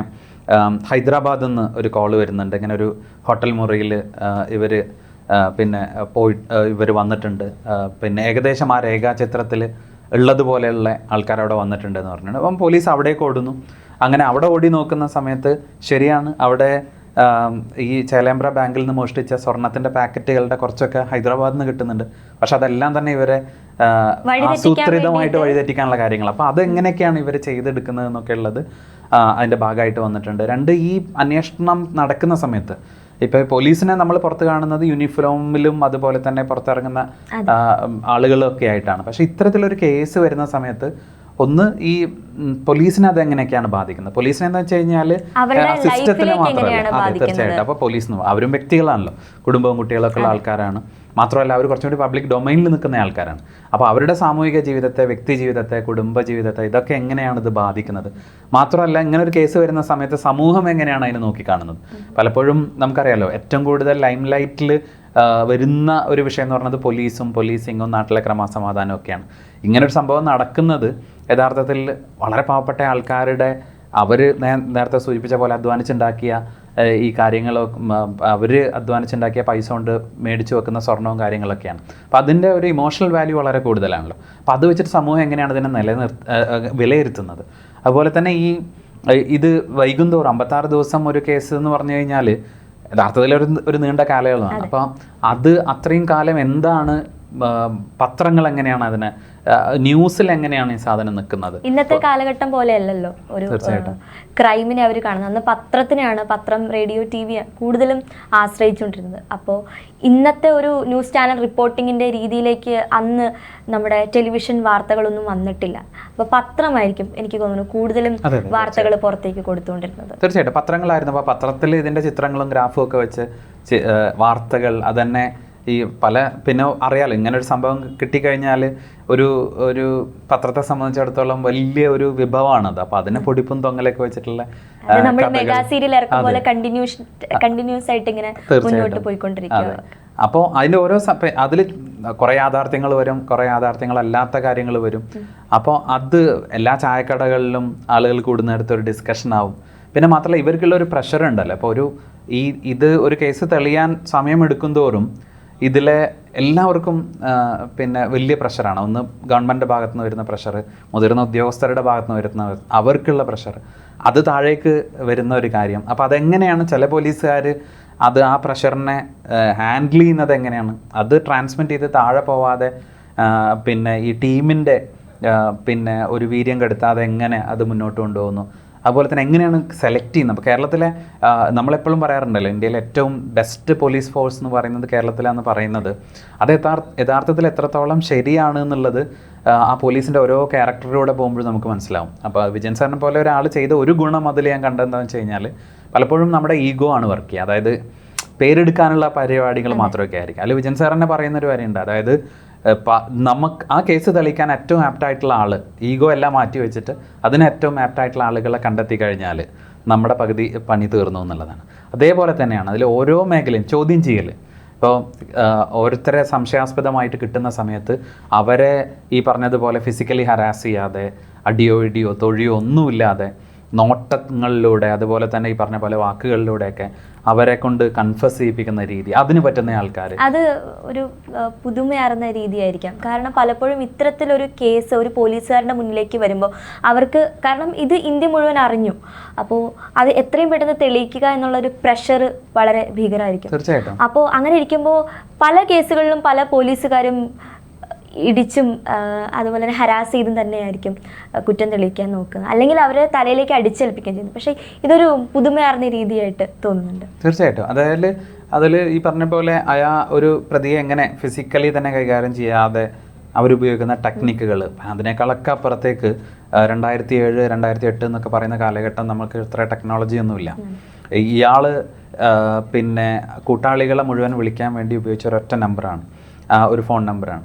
ഹൈദരാബാദിൽ നിന്ന് ഒരു കോൾ വരുന്നുണ്ട്. ഇങ്ങനെ ഒരു ഹോട്ടൽ മുറിയിൽ ഇവർ പിന്നെ പോയി ഇവർ വന്നിട്ടുണ്ട്. പിന്നെ ഏകദേശം ആ രേഖാചിത്രത്തിൽ ഉള്ളതുപോലെയുള്ള ആൾക്കാർ അവിടെ വന്നിട്ടുണ്ട് എന്ന് പറഞ്ഞിട്ടുണ്ട്. അപ്പം പോലീസ് അവിടേക്ക് ഓടുന്നു. അങ്ങനെ അവിടെ ഓടി നോക്കുന്ന സമയത്ത് ശരിയാണ് അവിടെ ഈ ചേലേമ്പ്ര ബാങ്കിൽ നിന്ന് മോഷ്ടിച്ച സ്വർണത്തിന്റെ പാക്കറ്റുകളുടെ കുറച്ചൊക്കെ ഹൈദരാബാദിൽ നിന്ന് കിട്ടുന്നുണ്ട്. പക്ഷെ അതെല്ലാം തന്നെ ഇവരെ ആസൂത്രിതമായിട്ട് വഴിതെറ്റിക്കാനുള്ള കാര്യങ്ങൾ. അപ്പോൾ അതെങ്ങനെയൊക്കെയാണ് ഇവർ ചെയ്തെടുക്കുന്നത് എന്നൊക്കെ ഉള്ളത് അതിന്റെ അതിന്റെ ഭാഗമായിട്ട് വന്നിട്ടുണ്ട്. രണ്ട് ഈ അന്വേഷണം നടക്കുന്ന സമയത്ത് ഇപ്പോൾ പോലീസിനെ നമ്മൾ പുറത്ത് കാണുന്നത് യൂണിഫോമിലും അതുപോലെ തന്നെ പുറത്തിറങ്ങുന്ന ആളുകളൊക്കെ ആയിട്ടാണ്. പക്ഷേ ഇത്തരത്തിലൊരു കേസ് വരുന്ന സമയത്ത് ഒന്ന് ഈ പോലീസിനെ അത് എങ്ങനെയൊക്കെയാണ് ബാധിക്കുന്നത് പോലീസിനെ എന്ന് വെച്ച് കഴിഞ്ഞാൽ സിസ്റ്റത്തിന് മാത്രമല്ല. അതെ? തീർച്ചയായിട്ടും. അപ്പോൾ പോലീസ് അവരും വ്യക്തികളാണല്ലോ. കുടുംബവും കുട്ടികളൊക്കെ ഉള്ള ആൾക്കാരാണ്. മാത്രമല്ല അവർ കുറച്ചും കൂടി പബ്ലിക് ഡൊമൈനിൽ നിൽക്കുന്ന ആൾക്കാരാണ്. അപ്പോൾ അവരുടെ സാമൂഹിക ജീവിതത്തെ വ്യക്തി ജീവിതത്തെ കുടുംബ ജീവിതത്തെ ഇതൊക്കെ എങ്ങനെയാണ് ഇത് ബാധിക്കുന്നത്? മാത്രമല്ല ഇങ്ങനെ ഒരു കേസ് വരുന്ന സമയത്ത് സമൂഹം എങ്ങനെയാണ് അതിനെ നോക്കിക്കാണുന്നത്? പലപ്പോഴും നമുക്കറിയാലോ ഏറ്റവും കൂടുതൽ ലൈം ലൈറ്റിൽ വരുന്ന ഒരു വിഷയം എന്ന് പറയുന്നത് പോലീസും പോലീസിങ്ങും നാട്ടിലെ ക്രമസമാധാനവും ഒക്കെയാണ്. ഇങ്ങനൊരു സംഭവം നടക്കുന്നത് യഥാർത്ഥത്തിൽ വളരെ പാവപ്പെട്ട ആൾക്കാരുടെ അവർ നേരത്തെ സൂചിപ്പിച്ച പോലെ അധ്വാനിച്ചുണ്ടാക്കിയ ഈ കാര്യങ്ങൾ അവർ അധ്വാനിച്ചുണ്ടാക്കിയ പൈസ കൊണ്ട് മേടിച്ചു വെക്കുന്ന സ്വർണവും കാര്യങ്ങളൊക്കെയാണ്. അപ്പോൾ അതിന്റെ ഒരു ഇമോഷണൽ വാല്യൂ വളരെ കൂടുതലാണല്ലോ. അപ്പോൾ അത് വെച്ചിട്ട് സമൂഹം എങ്ങനെയാണ് ഇതിനെ നിലനിർ വിലയിരുത്തുന്നത്? അതുപോലെ തന്നെ ഈ ഇത് വൈകുന്തോറും അമ്പത്താറ് ദിവസം ഒരു കേസ് എന്ന് പറഞ്ഞു കഴിഞ്ഞാൽ യഥാർത്ഥത്തിൽ ഒരു ഒരു നീണ്ട കാലയളവാണ്. അപ്പോൾ അത് അത്രയും കാലം എന്താണ് പത്രങ്ങൾ എങ്ങനെയാണ് അതിന് ന്യൂസിൽ എങ്ങനെയാണ് ഈ സാധനം നിൽക്കുന്നത്? ഇന്നത്തെ കാലഘട്ടം പോലെയല്ലല്ലോ ഒരു ക്രൈമിനെ അവർ കാണുന്നത്. അന്ന് പത്രത്തിനെയാണ് പത്രം റേഡിയോ ടി വി കൂടുതലും ആശ്രയിച്ചുകൊണ്ടിരുന്നത്. അപ്പോൾ ഇന്നത്തെ ഒരു ന്യൂസ് ചാനൽ റിപ്പോർട്ടിങ്ങിന്റെ രീതിയിലേക്ക് അന്ന് നമ്മുടെ ടെലിവിഷൻ വാർത്തകളൊന്നും വന്നിട്ടില്ല. അപ്പോൾ പത്രമായിരിക്കും എനിക്ക് തോന്നുന്നു കൂടുതലും വാർത്തകൾ പുറത്തേക്ക് കൊടുത്തുകൊണ്ടിരുന്നത്. തീർച്ചയായിട്ടും. പത്രങ്ങളായിരുന്നു. അപ്പോൾ പത്രത്തിൽ ഇതിന്റെ ചിത്രങ്ങളും ഗ്രാഫും ഒക്കെ വെച്ച് വാർത്തകൾ അതന്നെ ഈ പല പിന്നെ അറിയാലോ ഇങ്ങനെ ഒരു സംഭവം കിട്ടിക്കഴിഞ്ഞാൽ ഒരു ഒരു പത്രത്തെ സംബന്ധിച്ചിടത്തോളം വലിയ ഒരു വിഭവമാണത്. അപ്പോൾ അതിനെ പൊടിപ്പും തൊങ്ങലൊക്കെ വെച്ചിട്ടുള്ള മെഗാ സീരിയൽ പോലെ കണ്ടിന്യൂസ് കണ്ടിന്യൂസ് ആയിട്ട് ഇങ്ങനെ മുന്നോട്ട് പോയിക്കൊണ്ടിരിക്കുക. അപ്പോൾ അതിന്റെ ഓരോ അതിൽ കുറേ യാഥാർത്ഥ്യങ്ങൾ വരും കുറേ യാഥാർത്ഥ്യങ്ങളല്ലാത്ത കാര്യങ്ങൾ വരും. അപ്പോൾ അത് എല്ലാ ചായക്കടകളിലും ആളുകൾ കൂടുന്നിടത്ത് ഒരു ഡിസ്കഷൻ ആവും. പിന്നെ മാത്രമല്ല ഇവർക്കുള്ള ഒരു പ്രഷർ ഉണ്ടല്ലോ. അപ്പോൾ ഒരു ഈ ഇത് ഒരു കേസ് തെളിയാൻ സമയമെടുക്കും തോറും ഇതിലെ എല്ലാവർക്കും പിന്നെ വലിയ പ്രഷറാണ്. ഒന്ന് ഗവൺമെന്റ് ഭാഗത്തു നിന്ന് വരുന്ന പ്രഷർ മുതിർന്ന ഉദ്യോഗസ്ഥരുടെ ഭാഗത്തു നിന്ന് വരുന്ന അവർക്കുള്ള പ്രഷർ അത് താഴേക്ക് വരുന്ന ഒരു കാര്യം. അപ്പോൾ അതെങ്ങനെയാണ് ചില പോലീസുകാർ അത് ആ പ്രഷറിനെ ഹാൻഡിൽ ചെയ്യുന്നത് എങ്ങനെയാണ്? അത് ട്രാൻസ്മിറ്റ് ചെയ്ത് താഴെ പോവാതെ പിന്നെ ഈ ടീമിന്റെ പിന്നെ ഒരു വീര്യം കെടുത്താതെ എങ്ങനെ അത് മുന്നോട്ട് കൊണ്ടുപോകുന്നു? അതുപോലെ തന്നെ എങ്ങനെയാണ് സെലക്ട് ചെയ്യുന്നത്? അപ്പോൾ കേരളത്തിലെ നമ്മളെപ്പോഴും പറയാറുണ്ടല്ലോ ഇന്ത്യയിലെ ഏറ്റവും ബെസ്റ്റ് പോലീസ് ഫോഴ്സ് എന്ന് പറയുന്നത് കേരളത്തിലാണെന്ന് പറയുന്നത്. അത് യഥാർത്ഥ യഥാർത്ഥത്തിൽ എത്രത്തോളം ശരിയാണ് എന്നുള്ളത് ആ, പോലീസിന്റെ ഓരോ ക്യാരക്ടറിലൂടെ പോകുമ്പോഴും നമുക്ക് മനസ്സിലാവും. അപ്പോൾ വിജയൻ സാറിനെ പോലെ ഒരാൾ ചെയ്ത ഒരു ഗുണം അതിൽ ഞാൻ കണ്ടെന്താണെന്ന് വെച്ച് കഴിഞ്ഞാൽ പലപ്പോഴും നമ്മുടെ ഈഗോ ആണ് വർക്ക് ചെയ്യുക. അതായത് പേരെടുക്കാനുള്ള പരിപാടികൾ മാത്രമൊക്കെ ആയിരിക്കും. അല്ല വിജയൻ സാർ തന്നെ പറയുന്ന ഒരു കാര്യമുണ്ട്. അതായത് നമുക്ക് ആ കേസ് തെളിയിക്കാൻ ഏറ്റവും ആപ്റ്റായിട്ടുള്ള ആൾ ഈഗോ എല്ലാം മാറ്റി വെച്ചിട്ട് അതിന് ഏറ്റവും ആപ്റ്റായിട്ടുള്ള ആളുകളെ കണ്ടെത്തി കഴിഞ്ഞാൽ നമ്മുടെ പകുതി പണി തീർന്നു എന്നുള്ളതാണ്. അതേപോലെ തന്നെയാണ് അതിൽ ഓരോ മേഖലയും ചോദ്യം ചെയ്യൽ ഇപ്പോൾ ഓരോരുത്തരെ സംശയാസ്പദമായിട്ട് കിട്ടുന്ന സമയത്ത് അവരെ ഈ പറഞ്ഞതുപോലെ ഫിസിക്കലി ഹരാസ് ചെയ്യാതെ അടിയോ ഇടിയോ തൊഴിയോ ഒന്നുമില്ലാതെ നോട്ടങ്ങളിലൂടെ അതുപോലെ തന്നെ ഈ പറഞ്ഞ പോലെ വാക്കുകളിലൂടെയൊക്കെ അവരെ കൊണ്ട് കൺഫസ് ചെയ്യിപ്പിക്കുന്ന രീതി അതിന് പറ്റുന്ന ആൾക്കാർ അത് ഒരു പുതുമയാർന്ന രീതിയായിരിക്കാം. കാരണം പലപ്പോഴും ഇത്തരത്തിലൊരു കേസ് ഒരു പോലീസുകാരുടെ മുന്നിലേക്ക് വരുമ്പോൾ അവർക്ക് കാരണം ഇത് ഇന്ത്യ മുഴുവൻ അറിഞ്ഞു. അപ്പോൾ അത് എത്രയും പെട്ടെന്ന് തെളിയിക്കുക എന്നുള്ളൊരു പ്രഷർ വളരെ ഭീകരമായിരിക്കും തീർച്ചയായിട്ടും. അപ്പോൾ അങ്ങനെ ഇരിക്കുമ്പോൾ പല കേസുകളിലും പല പോലീസുകാരും ഇടിച്ചും അതുപോലെ തന്നെ ഹരാസ് ചെയ്തും തന്നെയായിരിക്കും കുറ്റം തെളിയിക്കാൻ നോക്കുക. അല്ലെങ്കിൽ അവരെ തലയിലേക്ക് അടിച്ചേൽപ്പിക്കുകയും ചെയ്യുന്നു. പക്ഷേ ഇതൊരു പുതുമയാർന്ന രീതിയായിട്ട് തോന്നുന്നുണ്ട്. തീർച്ചയായിട്ടും. അതായത് അതിൽ ഈ പറഞ്ഞ പോലെ അയാ ഒരു പ്രതിയെ എങ്ങനെ ഫിസിക്കലി തന്നെ കൈകാര്യം ചെയ്യാതെ അവരുപയോഗിക്കുന്ന ടെക്നിക്കുകൾ അതിനേക്കാളൊക്കെ അപ്പുറത്തേക്ക് രണ്ടായിരത്തി ഏഴ് രണ്ടായിരത്തി എട്ട് എന്നൊക്കെ പറയുന്ന കാലഘട്ടം നമുക്ക് ഇത്ര ടെക്നോളജി ഒന്നുമില്ല. ഇയാൾ പിന്നെ കൂട്ടാളികളെ മുഴുവൻ വിളിക്കാൻ വേണ്ടി ഉപയോഗിച്ച ഒരൊറ്റ നമ്പറാണ് ഒരു ഫോൺ നമ്പറാണ്